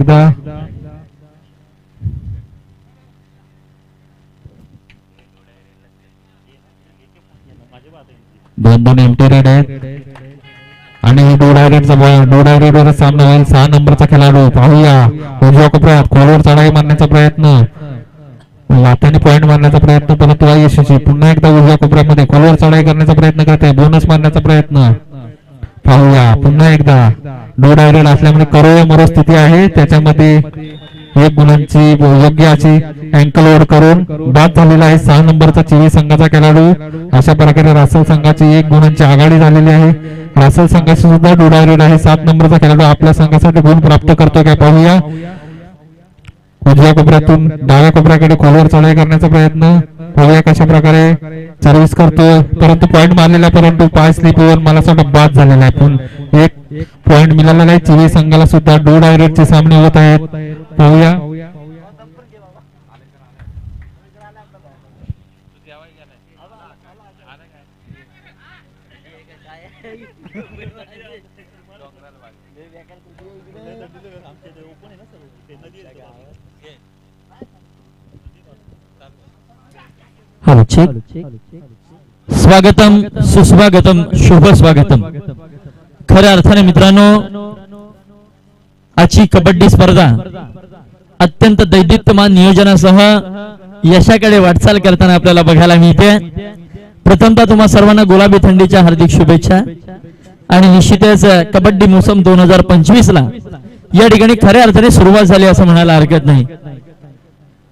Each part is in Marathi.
एकदा. दोन दोन एमटी रेड आहेत. आणि डो डायरेक्टचा बॉल डो डायरेक्टवर सामना होईल. सहा नंबरचा खेळाडू. पाहूया. उजव्या कोपऱ्यात? खोलवर चढाई मारण्याचा प्रयत्न. लाथाने पॉइंट मारण्याचा प्रयत्न. परंतु अयशस्वी पुन्हा एकदा उजव्या कोपऱ्यामध्ये खोलवर चढाई करण्याचा प्रयत्न करते. बोनस मारण्याचा प्रयत्न. पाहूया. पुन्हा एकदा. डो डायरेड असल्यामुळे करोया मरो स्थिती आहे. त्याच्यामध्ये एक गुणांची योग्य अशी अँकल ओढ करून बाद झालेला आहे. सहा नंबरचा चिवी संघाचा खेळाडू. अशा प्रकारे रासल संघाची एक गुणांची आघाडी झालेली आहे. रासल संघाची सुद्धा डो आहे. सात नंबरचा खेळाडू आपल्या संघासाठी गुण प्राप्त करतो का पाहूया. उजव्या कोपऱ्यातून डाव्या कोपऱ्याकडे खोलवर चढाई करण्याचा प्रयत्न. बघूया कशा प्रकारे सर्व्हिस करतोय. परंतु पॉइंट मारलेला परंतु पाय स्लिपवर मला असं वाटतं बाद झालेला आहे. पण एक पॉइंट मिळाला नाही चिवी संघाला सुद्धा डो डायरेक्टचे सामने होत आहेत. पाहूया. हॅलो स्वागतम सुस्वागतम शुभ स्वागतम खऱ्या अर्थाने मित्रांनो आजची कबड्डी स्पर्धा अत्यंत दैदित्यमान नियोजनासह यशाकडे वाटचाल करताना आपल्याला बघायला मिळते प्रथमतः तुम्हा सर्वांना गुलाबी थंडीच्या हार्दिक शुभेच्छा आणि निश्चितच कबड्डी मोसम दोन हजार पंचवीस ला या ठिकाणी खऱ्या अर्थाने सुरुवात झाली असं म्हणायला हरकत नाही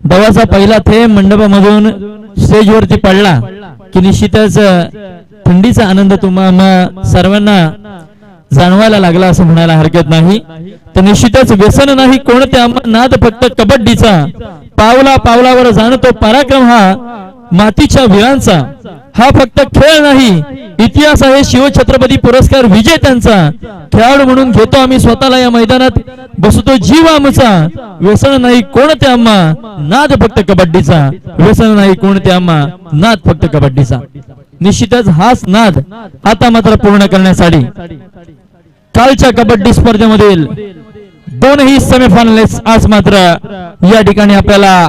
दवाचा पहिला थेंब मंडपामधून स्टेजवरती पडला की निश्चितच थंडीचा आनंद तुम्हा सर्वांना जाणवायला लागला असं म्हणायला हरकत नाही. तर निश्चितच व्यसन नाही कोणत्या नाद फक्त कबड्डीचा पावला पावलावर जाणतो पराक्रम हा मातीच्या वीरांचा हा फक्त खेळ नाही इतिहास आहे शिवछत्रपती पुरस्कार विजेत्यांचा. खेळाडू म्हणून घेतो आम्ही स्वतःला या मैदानात. बसतो जीव आमचा. व्यसन नाही कोणते आम्हा. नाद फक्त कबड्डीचा. व्यसन नाही कोणते आम्हा. नाद फक्त कबड्डीचा. निश्चितच हाच नाद आता मात्र पूर्ण करण्यासाठी. कालच्या कबड्डी स्पर्धेमधील दोनही सेमीफायनलिस्ट आज मात्र या ठिकाणी आपल्याला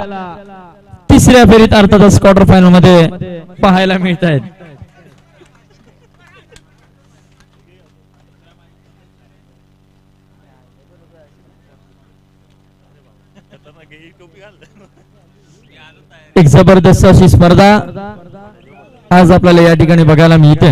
तिसऱ्या फेरीत अर्थातच क्वार्टर फायनलमध्ये पाहायला मिळत आहेत एक जबरदस्त अशी स्पर्धा आज आपल्याला या ठिकाणी बघायला मिळते.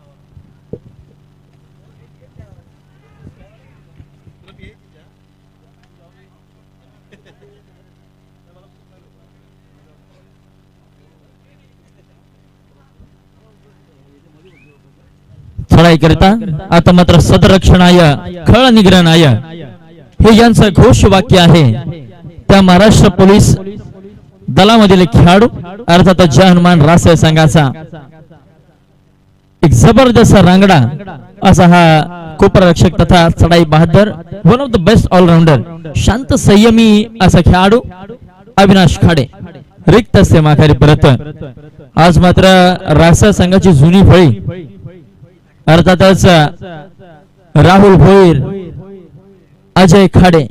करता आता मात्र सदरक्षणाय खळ निग्रहणाय हे यांचं घोष वाक्य आहे. त्या महाराष्ट्र पोलीस दलामधील खेळाडू अर्थात जय हनुमान रासय संघाचा. एक जबरदस्त रांगडा असा हा कोपररक्षक तथा चढाई Bahadur one of the best all rounder शांत संयमी असा खेळाडू अविनाश खाडे. रिक्त असते माघारी परत. आज मात्र रासय संघाची जुनी फळी अर्थातच राहुल भोईर अजय खाडे.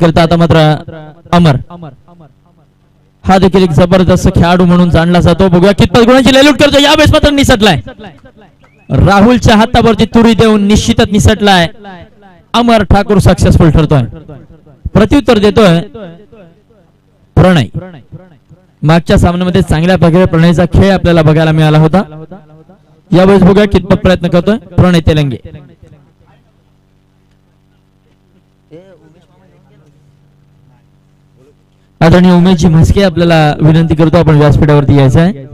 करता आता मात्र अमर. हा देखील एक जबरदस्त खेळाडू म्हणून जाणला जातो. बघूया कितपत गुणांची लयलूट करतो यावेळेस मात्र निसटलाय. राहुलच्या हातावरती तुरी देऊन निश्चितच निसटलाय. अमर ठाकूर सक्सेसफुल ठरतोय. प्रत्युत्तर देतोय प्रणय. मागच्या सामन्यामध्ये चांगल्या प्रकारे प्रणयचा खेळ आपल्याला बघायला मिळाला होता. यावेळेस बघा कितपत प्रयत्न करतोय प्रणय तेलंगे. आदरणीय उमेशजी म्हस्के आपल्याला विनंती करतो आपण व्यासपीठावरती यायचं आहे.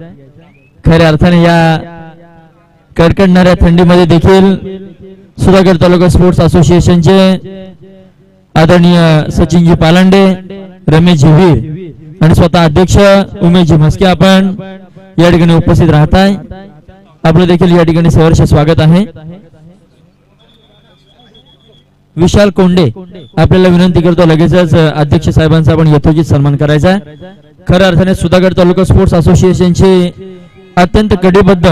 खऱ्या अर्थाने या कडकडणाऱ्या थंडीमध्ये देखील सुधागड तालुका स्पोर्ट्स असोसिएशनचे आदरणीय सचिनजी पालांडे रमेश वीर आणि स्वतः अध्यक्ष उमेशजी म्हस्के आपण या ठिकाणी उपस्थित राहत आहे आपलं देखील या ठिकाणी सहर्ष स्वागत आहे. विशाल कोंडे आपल्याला विनंती करतो लगेचच अध्यक्ष साहेबांचा आपण यथोचित सन्मान करायचा आहे. खऱ्या अर्थाने सुधागड तालुका स्पोर्ट्स असोसिएशनची अत्यंत कटिबद्ध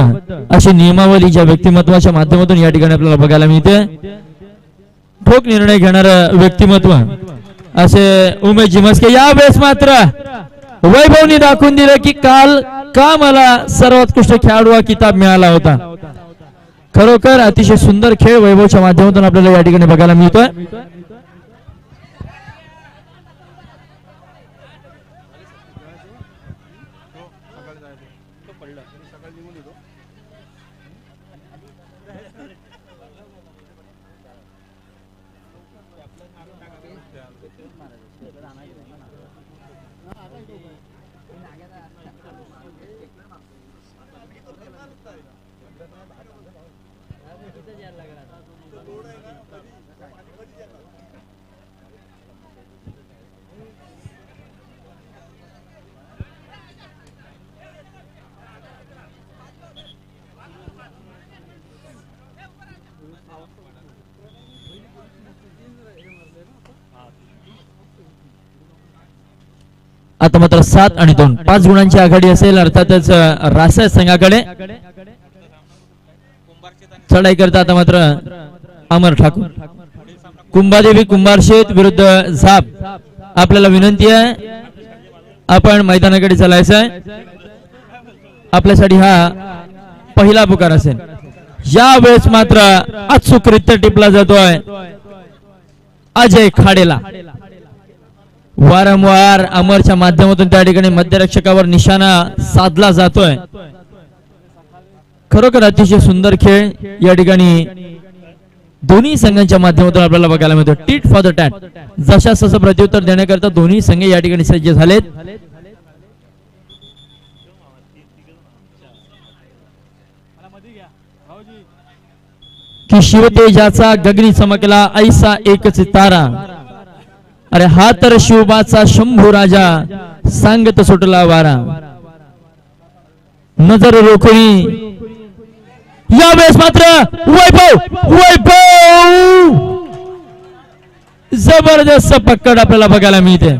अशी नियमावली ज्या व्यक्तिमत्वाच्या माध्यमातून या ठिकाणी आपल्याला बघायला मिळते. ठोक निर्णय घेणार व्यक्तिमत्व असे उमेश जिमस्के या वेळेस मात्र वैभवनी दाखवून दिलं की काल का मला सर्वोत्कृष्ट खेळाडू हा किताब मिळाला होता. खरोखर अतिशय सुंदर खेळ वैभवच्या माध्यमातून आपल्याला या ठिकाणी बघायला मिळतोय. आता मात्र सात आणि दोन. पाच गुणांची आघाडी असेल अर्थातच अं, संघाकडे. चढाई करता आता मात्र अमर ठाकूर. कुंभादेवी कुंभारशेत विरुद्ध झाप. आपल्याला विनंती आहे आपण मैदानाकडे चालायचं आहे. आपल्यासाठी हा पहिला पुकार असेल. या वेळेस मात्र अचूकरित्या टिपला जातोय. अजय खाडेला. वारंवार अमरच्या माध्यमातून त्या ठिकाणी मध्यरक्षकावर निशाणा साधला जातोय. खरोखर अतिशय सुंदर खेळ या ठिकाणी दोन्ही संघांच्या माध्यमातून आपल्याला बघायला मिळतो. टीट फॉर द टॅट जशा सस प्रत्युत्तर देण्याकरता दोन्ही संघ या ठिकाणी सज्ज झालेत. की शिवतेजाचा गगनी चमकला ऐसा एकच तारा. अरे हा तर शिवबाचा शंभू राजा सांगत सुटला वारा. नजर रोखणी. यावेळेस मात्र वैभव वैभव! जबरदस्त पक्कड आपल्याला बघायला मिळते.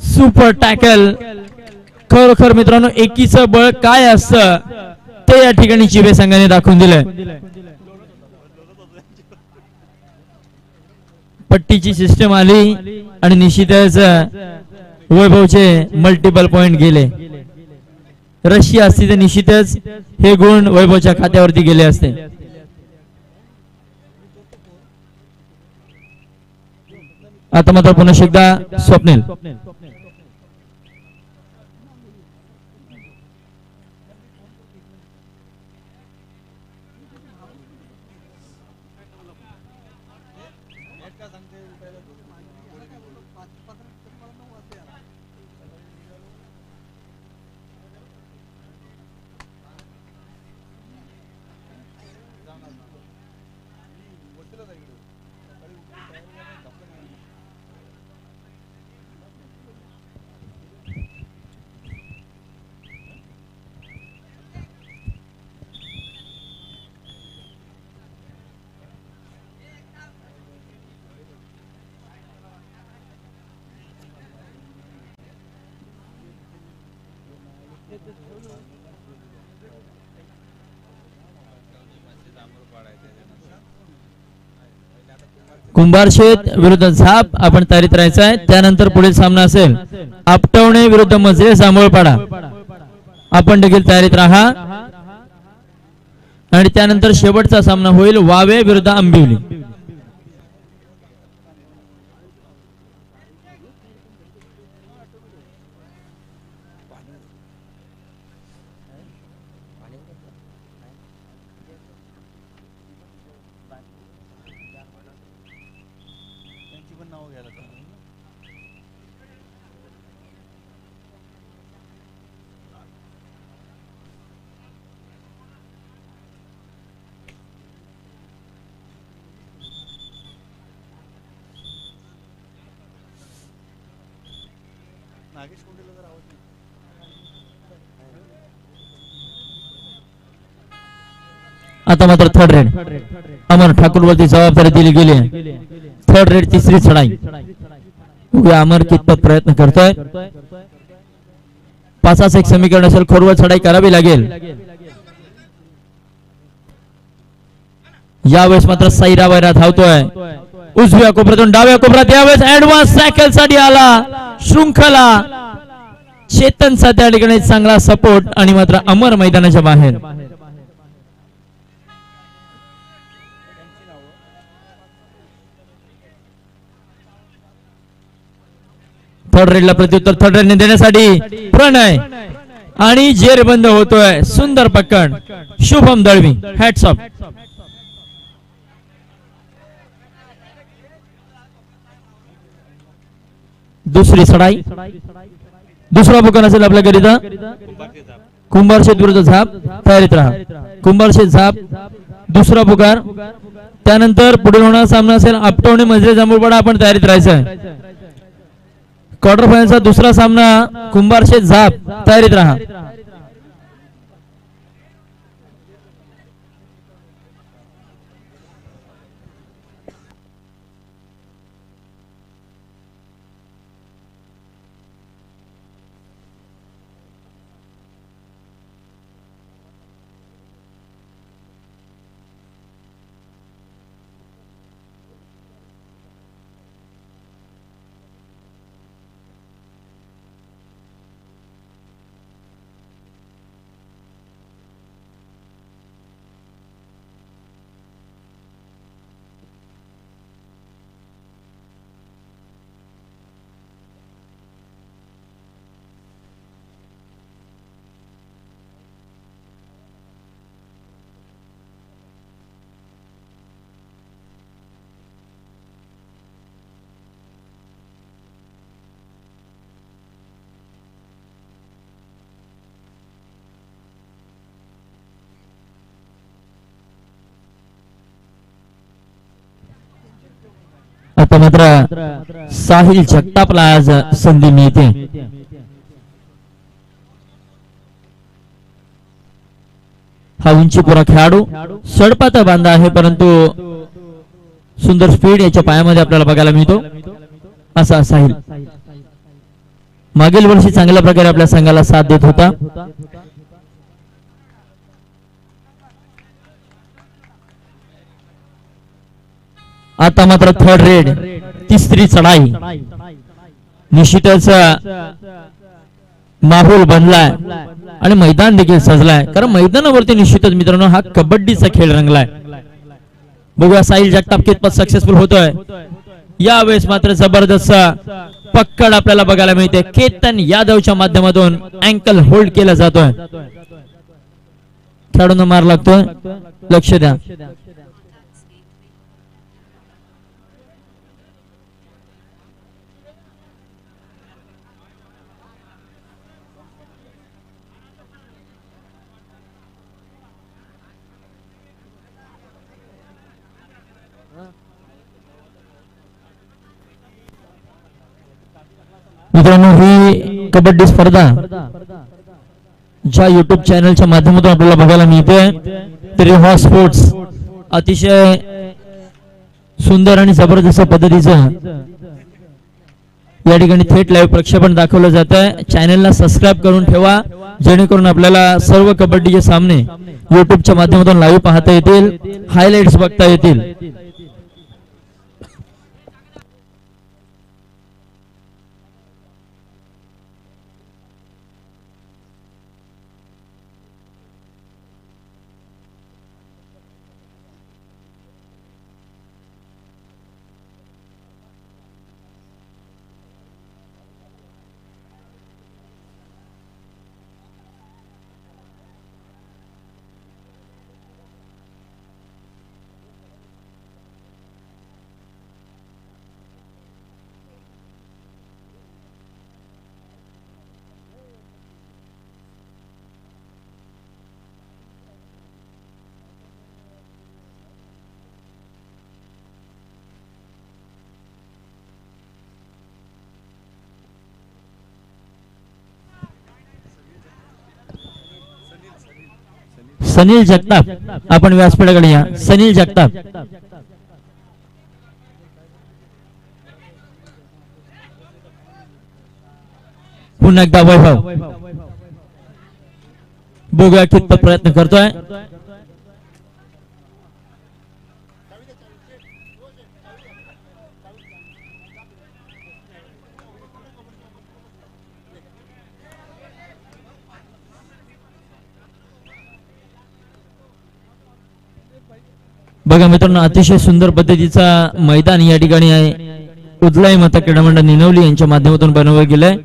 सुपर टॅकल खरोखर मित्रांनो एकीचं बळ काय असतं ते या ठिकाणी चिवे संघाने दाखवून दिलंय. पट्टीची सिस्टम आली आणि निश्चितच वैभवचे मल्टिपल पॉइंट गेले. रशी असती तर निश्चितच हे गुण वैभवच्या खात्यावरती गेले असते. आता मात्र पुन्हा एकदा स्वप्नील. कुंभारशेत विरुद्ध झाप आपण तयारीत राहायचं आहे. त्यानंतर पुढील सामना असेल आपटवणे विरुद्ध मजरे जांभूळपाडा. आपण देखील तयारीत राहा. आणि त्यानंतर शेवटचा सामना होईल वावे विरुद्ध आंबिवली. नागेश कुंडेला जर आवाज नाही आता मात्र थर्ड रेड अमर ठाकूर वरती जबाबदारी दिली गेली थर्ड रेड तिसरी चढाई अमर कितपत प्रयत्न करतोय? पाचाच एक समीकरण असेल खोरवर चढाई करावी लागेल. यावेळेस मात्र साईरा वैरा धावतोय उजव्या कोपऱ्यातून डाव्या कोपऱ्यात यावेळेस ऍडव्हान्स सायकलसाठी आला. शृंखला. चेतनचा त्या ठिकाणी चांगला सपोर्ट आणि मात्र अमर मैदानाच्या बाहेर. थर्ड रेडला प्रत्युत्तर. थर्ड रेडने देण्यासाठी प्रणय आणि जेरबंद होतोय. सुंदर पक्कड शुभम दळवी. हॅट्स दुसरी सडाई. दुसरा बुकन असेल आपल्याकरिता कुंभारशेत विरुद्ध झाप तयारीत राहा. कुंभारशेत झाप दुसरा पुकार. त्यानंतर पुढील होणारा सामना असेल आपटवणे मजरे जांभूळपाडा. आपण तयारीत राहायचं आहे क्वार्टर फायनलचा दुसरा सामना कुंभारशेत झाप तयारीत राहा. आता मात्र साहिल जगतापला आज संधी मिळते. हा उंचीपुरा खेळाडू सडपात बांधा आहे परंतु सुंदर स्पीड याच्या पायामध्ये आपल्याला बघायला मिळतो. असा साहिल. मागील वर्षी चांगल्या प्रकारे आपल्या संघाला साथ देत होता. आता मात्र थर्ड रेड तिसरी चढाई. निश्चितच माहोल बनलाय आणि मैदान देखील सजलाय. कारण मैदानावरती निश्चितच मित्रांनो हा कबड्डीचा खेळ रंगलाय. बघूया साहिल जगताप कितपत सक्सेसफुल होतोय. यावेळेस मात्र जबरदस्त पक्कड आपल्याला बघायला मिळते. केतन यादवच्या माध्यमातून अँकल होल्ड केला जातोय. खेळाडूंना मार लागतोय. लक्ष द्या. मित्रांनो ही कबड्डी स्पर्धा ज्या युट्यूब चॅनलच्या माध्यमातून आपल्याला बघायला मिळते. तरी हा स्पोर्ट्स अतिशय सुंदर आणि जबरदस्त पद्धतीचं या ठिकाणी थेट लाईव्ह प्रक्षेपण दाखवलं जात आहे चॅनलला सबस्क्राईब करून ठेवा जेणेकरून आपल्याला सर्व कबड्डीचे सामने युट्यूबच्या माध्यमातून लाईव्ह पाहता येतील हायलाइट्स बघता येतील. सनील जगताप। आपण व्यासपीठाकडे या. सनील जगताप. पुन्हा एकदा वैभव. बघूया कितपत प्रयत्न करतोय. बघा मित्रांनो अतिशय सुंदर पद्धतीचा मैदान या ठिकाणी आहे. उदलाई माता क्रीडा मंडळ निनवली यांच्या माध्यमातून बनवलं गेलंय.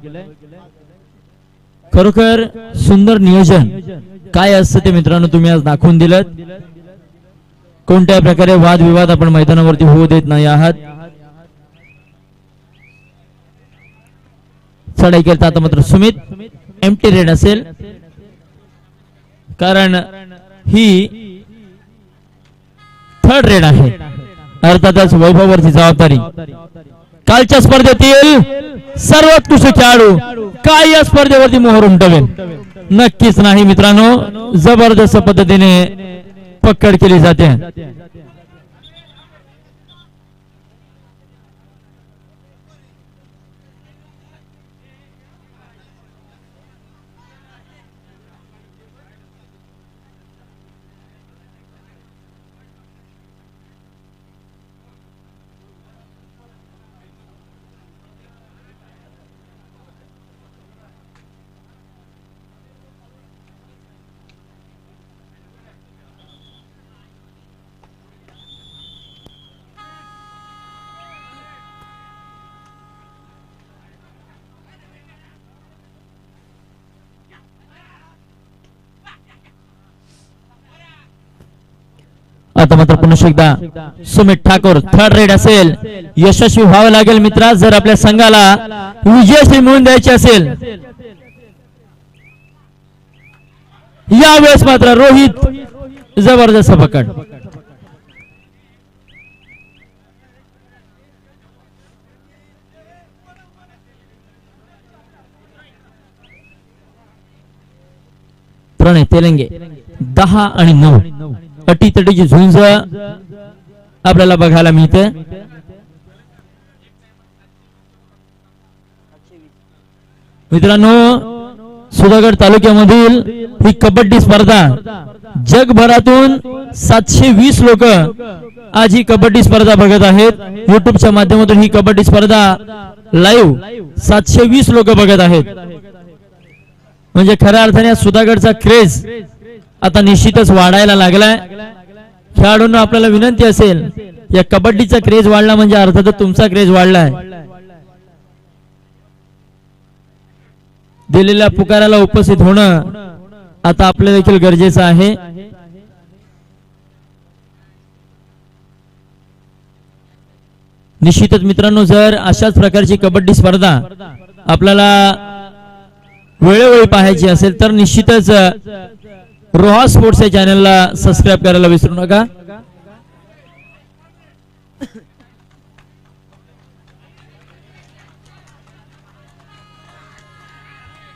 खरोखर सुंदर नियोजन. काय असतं ते मित्रांनो तुम्ही आज दाखवून दिलं कोणत्या प्रकारे वादविवाद आपण मैदानावरती होऊ देत नाही आहात. चढाई करता आता मात्र सुमित एमटी रेड असेल. कारण ही थर्ड रेड आहे. अर्थातच वैभववरची जबाबदारी. कालच्या स्पर्धेतील सर्वोत्कृष्ट खेळाडू काय या स्पर्धेवरती मोहर उमटवेल? नक्कीच नाही मित्रांनो. जबरदस्त पद्धतीने पकड केली जाते. आता मात्र पुन्हा एकदा सुमित ठाकूर थर्ड रेड असेल. यशस्वी व्हावं लागेल मित्रा जर आपल्या संघाला विजयश्री मिळून द्यायची असेल. यावेळेस मात्र रोहित जबरदस्त पकड. प्रणय तेलंगे दहा आणि नऊ. अटीतटीची झुंज आपल्याला बघायला मिळते. मित्रांनो सुधागड तालुक्यामधील ही कबड्डी स्पर्धा जगभरातून सातशे वीस लोक आज ही कबड्डी स्पर्धा बघत आहेत. युट्यूबच्या माध्यमातून ही कबड्डी स्पर्धा लाईव्ह सातशे वीस लोक बघत आहेत. म्हणजे खऱ्या अर्थाने सुधागडचा क्रेज आता निश्चितच वाढायला लागलाय. खेळाडूंना आपल्याला विनंती असेल या कबड्डीचा क्रेज वाढला म्हणजे अर्थातच तुमचा क्रेज वाढलाय. दिलेल्या पुकाराला उपस्थित होणं आता आपलं देखील गरजेचं आहे. निश्चितच मित्रांनो जर अशाच प्रकारची कबड्डी स्पर्धा आपल्याला वेळोवेळी पाहायची असेल तर निश्चितच रोहा स्पोर्ट्स या चॅनलला सबस्क्राईब करायला विसरू नका.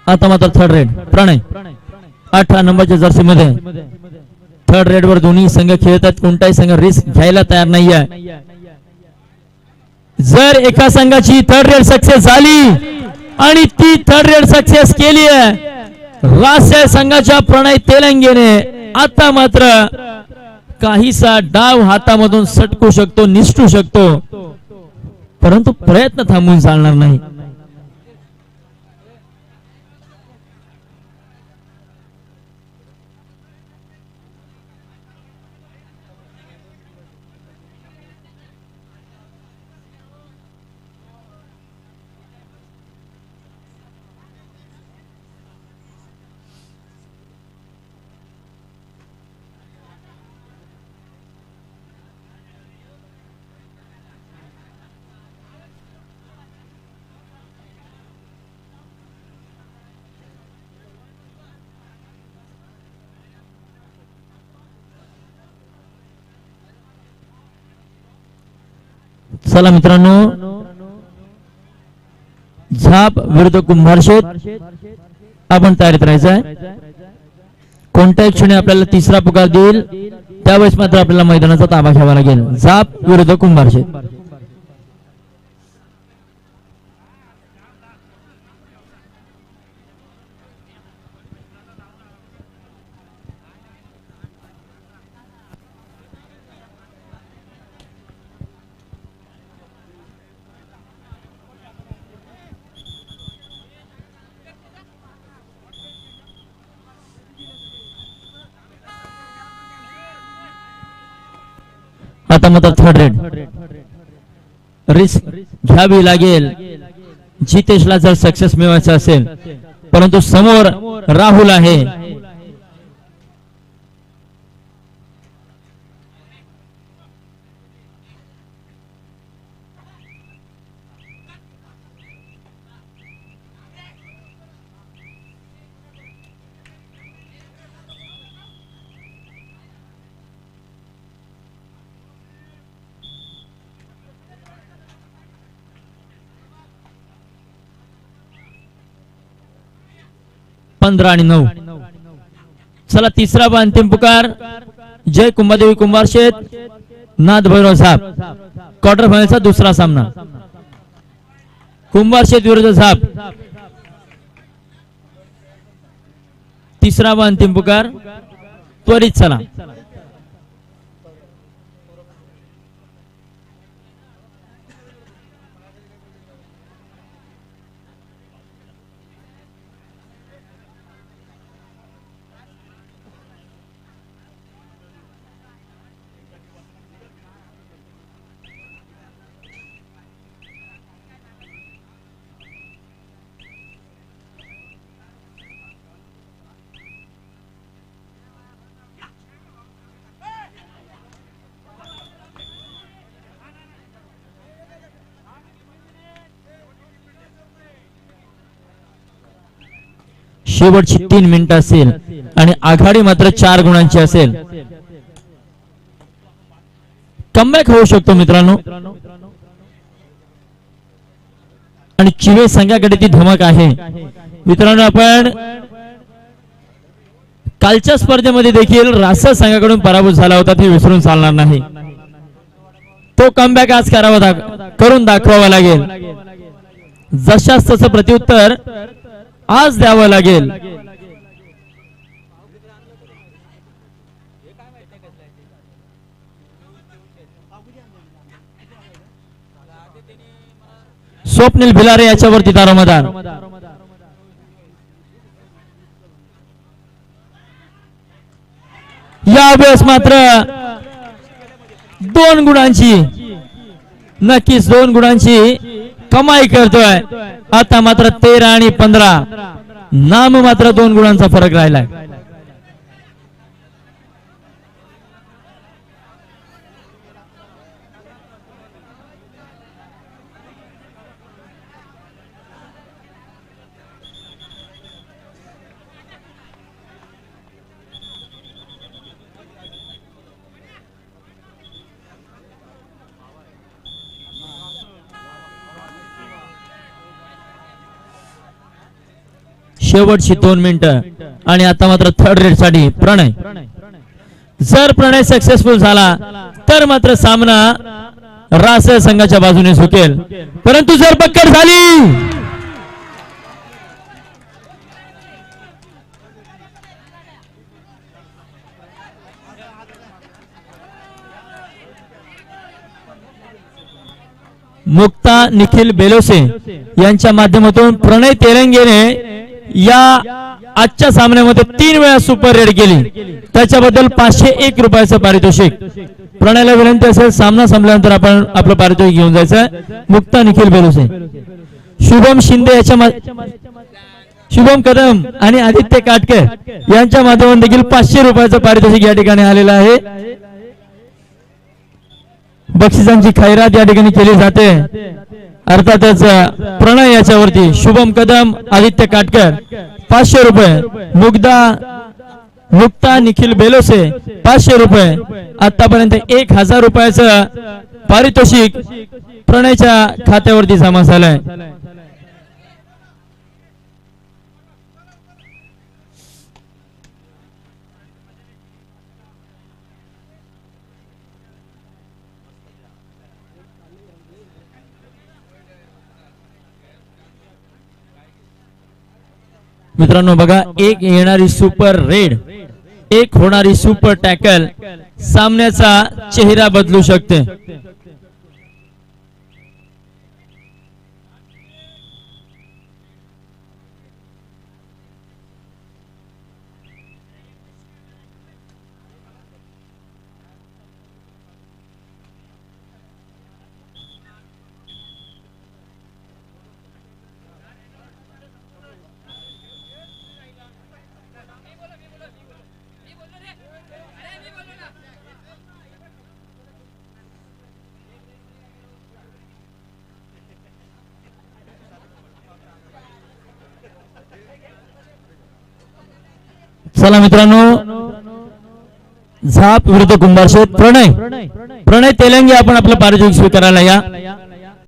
आता मात्र थर्ड रेड प्रणय अठरा नंबरच्या जर्सी मध्ये. थर्ड रेड वर दोन्ही संघ खेळतात. कोणताही संघ रिस्क घ्यायला तयार नाहीये. जर एका संघाची थर्ड रेड सक्सेस झाली आणि ती थर्ड रेड सक्सेस केली आहे राष्ट्रीय संघाच्या प्रणय तेलंगेने आता मात्र काहीसा डाव हातामधून सटकू शकतो निसटू शकतो. परंतु प्रयत्न थांबून चालणार नाही. चला मित्रांनो झाप विरुद्ध कुंभारशेत आपण तयारीत राहायचं आहे कोणत्याही क्षणी आपल्याला तिसरा पुकार देईल त्यावेळेस मात्र आपल्याला मैदानाचा ताबा घ्यावा लागेल. झाप विरुद्ध कुंभारशेत आता मात्र थर्ड रेड रिस्क घ्यावी लागेल. जितेशला जर सक्सेस मिळवायचं असेल परंतु समोर राहुल आहे. पंधरा आणि नऊ. चला तिसरा व अंतिम पुकार. जय कुंभादेवी कुंभार शेत. नाथ भैरव साहेब. क्वार्टर फायनलचा दुसरा सामना. कुंभार शेत विरुद्ध साहेब. तिसरा व अंतिम पुकार. त्वरित चला. शेवटची तीन मिनिटं असेल आणि आघाडी मात्र चार गुणांची असेल. कमबॅक होऊ शकतो मित्रांनो. आणि चिवे संघाकडे ती धमक आहे. मित्रांनो आपण कालच्या स्पर्धेमध्ये देखील रासद संघाकडून पराभूत झाला होता ते विसरून चालणार नाही. तो कमबॅक आज करावा करून दाखवावा लागेल. जशास तसं प्रत्युत्तर आज द्यावं लागेल. स्वप्नील भिलारे याच्यावरती दारोमदार यावेळेस मात्र दोन गुणांची नक्कीच दोन गुणांची कमाई करतोय. आता मात्र तेरा आणि पंधरा. नाम मात्र दोन गुणांचा फरक राहिलाय. शेवटची दोन मिनिटं. आणि आता मात्र थर्ड रेडसाठी प्रणय. जर प्रणय सक्सेसफुल झाला तर मात्र सामना रास संघाच्या बाजूने सुटेल. परंतु जर पक्कड झाली! मुक्ता निखिल बेलोसे यांच्या माध्यमातून प्रणय तेलंगेने या आजच्या सामन्यामध्ये तीन वेळा सुपर रेड केली. त्याच्याबद्दल पाचशे एक रुपयाचं पारितोषिक. प्रणयला विनंती असेल सामना संपल्यानंतर आपण आपलं पारितोषिक घेऊन जायचं. मुक्ता निखिल बेलुसे. शुभम शिंदे याच्या शुभम कदम आणि आदित्य काटकर यांच्या माध्यमातून देखील पाचशे रुपयाचं पारितोषिक या ठिकाणी आलेलं आहे. बक्षिसांची खैरात या ठिकाणी केली जाते. अर्थातच प्रणय याच्यावरती शुभम कदम आदित्य काटकर पाचशे रुपये. मुग्धा मुक्ता निखिल बेलोसे पाचशे रुपये. आतापर्यंत एक हजार रुपयाचं पारितोषिक प्रणयच्या खात्यावरती जमा झालंय. मित्रांनो बघा एक येणारी सुपर रेड एक होणारी सुपर टॅकल सामन्याचा चेहरा बदलू शकते. चला मित्रांनो झाप विरुद्ध कुंभारशेत प्रणय. प्रणय तेलंगी आपण आपलं पारितोषिक स्वीकारायला या.